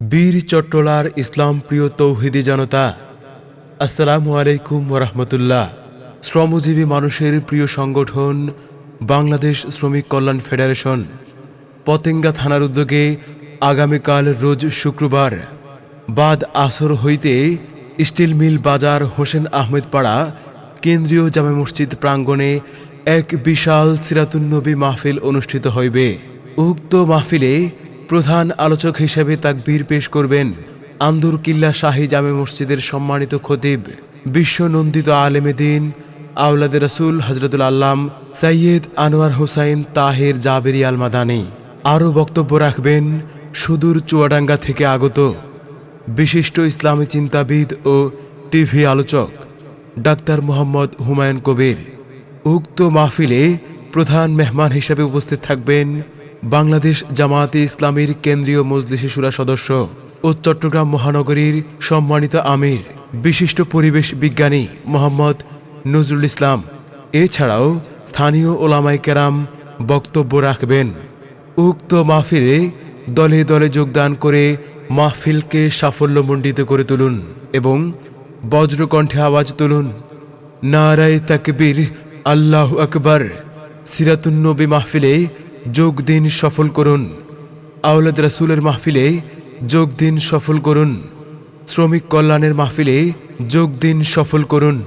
বীর চট্টলার ইসলাম প্রিয় তৌহিদি জনতা, আসসালামু আলাইকুম রহমতুল্লাহ শ্রমজীবী মানুষের প্রিয় সংগঠন, বাংলাদেশ শ্রমিক কল্যাণ ফেডারেশন। পতেঙ্গা থানার উদ্যোগে আগামীকাল রোজ শুক্রবার, বাদ আসর হইতে স্টিল মিল বাজার হোসেন আহমেদ পাড়া, কেন্দ্রীয় জামে মসজিদ প্রাঙ্গণে এক বিশাল সিরাতুন্নবী মাহফিল অনুষ্ঠিত হইবে। উক্ত মাহফিলে প্রধান আলোচক হিসেবে তাকবীর পেশ করবেন আন্দুর কিল্লা শাহী জামে মসজিদের সম্মানিত খতিব, বিশ্বনন্দিত আলেমেদিন আউলাদ রসুল হজরতুল আল্লাম সৈয়দ আনোয়ার হুসাইন তাহের জাবেরি আল মাদানী আরও বক্তব্য রাখবেন সুদূর চুয়াডাঙ্গা থেকে আগত বিশিষ্ট ইসলামী চিন্তাবিদ ও টিভি আলোচক ডাক্তার মোহাম্মদ হুমায়ুন কবির। উক্ত মাহফিলে প্রধান মেহমান হিসেবে উপস্থিত থাকবেন বাংলাদেশ জামায়াতে ইসলামীর কেন্দ্রীয় মজলিসে সুরা সদস্য ও চট্টগ্রাম মহানগরীর সম্মানিত আমির, বিশিষ্ট পরিবেশ বিজ্ঞানী মোহাম্মদ নজরুল ইসলাম। এছাড়াও স্থানীয় ওলামাই কেরাম বক্তব্য রাখবেন। উক্ত মাহফিলে দলে দলে যোগদান করে মাহফিলকে সাফল্যমণ্ডিত করে তুলুন এবং বজ্রকণ্ঠে আওয়াজ তুলুন। নারায় তাকবীর, আল্লাহ আকবর সিরাতুন্নবী মাহফিলে যোগ দিন সফল করুন। আওলাদ রাসুলের মাহফিলে যোগ দিন সফল করুন। শ্রমিক কল্যাণের মাহফিলে যোগ দিন সফল করুন।